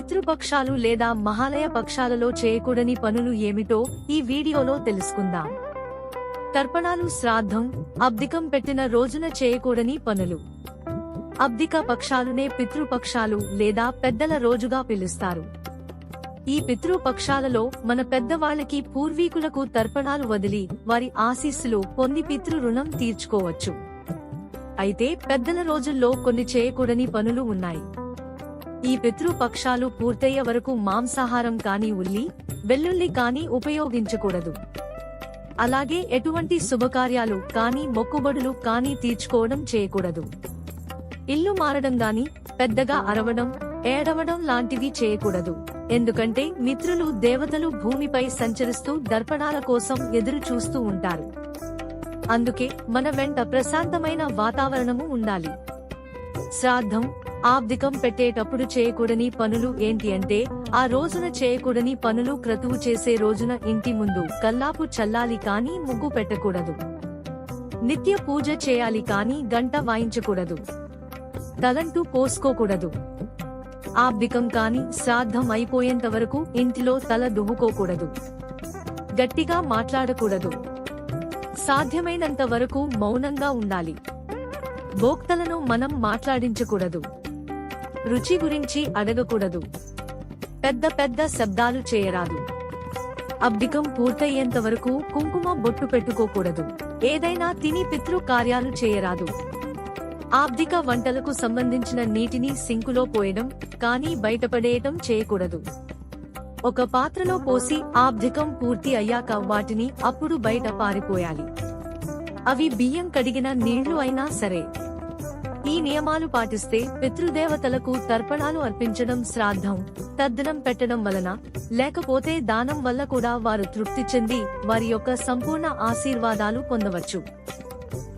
పితృపక్షాలు లేదా మహాలయ పక్షాలలో చేయకూడని పనులు ఏమిటో ఈ వీడియోలో తెలుసుకుందాం. తర్పణాలు శ్రాద్ధం అబ్దికం పెట్టిన రోజున చేయకూడని పనులు. అబ్దిక పక్షాలునే పితృపక్షాలు లేదా పెద్దల రోజుగా పిలుస్తారు. ఈ పితృపక్షాలలో మన పెద్దవాళ్ళకి పూర్వీకులకు తర్పణాలు వదిలి వారి ఆశీస్సులు పొంది పితృ రుణం తీర్చుకోవచ్చు. అయితే పెద్దల రోజుల్లో కొన్ని చేయకూడని పనులు ఉన్నాయి. ఈ పితృపక్షాలు పూర్తయ్యే వరకు మాంసాహారం కాని ఉల్లి వెల్లుల్లి కాని ఉపయోగించకూడదు. అలాగే ఎటువంటి శుభకార్యాలు కానీ మొక్కుబడులు కానీ తీర్చుకోవడం చేయకూడదు. ఇల్లు మారడం గాని పెద్దగా అరవడం ఏడవడం లాంటివి చేయకూడదు. ఎందుకంటే మిత్రులు దేవతలు భూమిపై సంచరిస్తూ దర్పణాల కోసం ఎదురు చూస్తూ ఉంటారు. అందుకే మన వెంట ప్రశాంతమైన వాతావరణము ఉండాలి. శ్రాద్ధం ఆబ్దికం పెట్టేటప్పుడు చేయకూడని పనులు ఏంటి అంటే ఆ రోజున చేయకూడని పనులు క్రతువు చేసే రోజున ఇంటి ముందు కల్లాపు చల్లాలి కాని ముగ్గు పెట్టకూడదు. నిత్య పూజ చేయాలి కాని గంట వాయించకూడదు. తలంటూ పోసుకోకూడదు. ఆబ్దికం కాని శ్రాద్ధం అయిపోయేంత వరకు ఇంటిలో తల దువ్వుకోకూడదు గట్టిగా మాట్లాడకూడదు. సాధ్యమైనంత వరకు మౌనంగా ఉండాలి. భోక్తలను మనం మాట్లాడించకూడదు. రుచి గురించి అడగకూడదు. పెద్ద పెద్ద శబ్దాలు చేయరాదు. అబ్దికం పూర్తయ్యేంత వరకు కుంకుమ బొట్టు పెట్టుకోకూడదు. ఏదైనా తిని పితృ కార్యాలు చేయరాదు. ఆబ్దిక వంటలకు సంబంధించిన నీటిని సింకులో పోయడం కానీ బయటపడేయటం చేయకూడదు. ఒక పాత్రలో పోసి ఆబ్దికం పూర్తి అయ్యాక వాటిని అప్పుడు బయట పారిపోయాలి. అవి బియ్యం కడిగిన నీళ్ళు అయినా సరే. ఈ నియమాలు పాటిస్తే పితృదేవతలకు తర్పణాలు అర్పించడం శ్రాద్ధం తద్దనం పెట్టడం వలన లేకపోతే దానం వల్ల కూడా వారు తృప్తి చెంది వారి యొక్క సంపూర్ణ ఆశీర్వాదాలు పొందవచ్చు.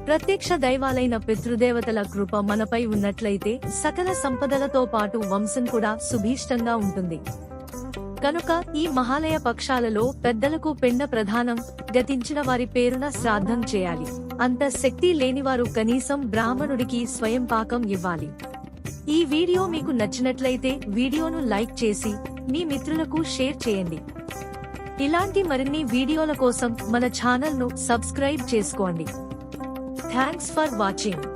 ప్రత్యక్ష దైవాలైన పితృదేవతల కృప మనపై ఉన్నట్లయితే సకల సంపదలతో పాటు వంశం కూడా సుభీష్టంగా ఉంటుంది. కనుక ఈ మహాలయ పక్షాలలో పెద్దలకు పిండ ప్రధానం గతించిన వారి పేరున శ్రాద్ధం చేయాలి. అంత శక్తి లేనివారు కనీసం బ్రాహ్మణుడికి స్వయం పాకం ఇవ్వాలి. ఈ వీడియో మీకు నచ్చినట్లయితే వీడియోను లైక్ చేసి మీ మిత్రులకు షేర్ చేయండి. ఇలాంటి మరిన్ని వీడియోల కోసం మన ఛానల్ను సబ్స్క్రైబ్ చేసుకోండి. Thanks for watching.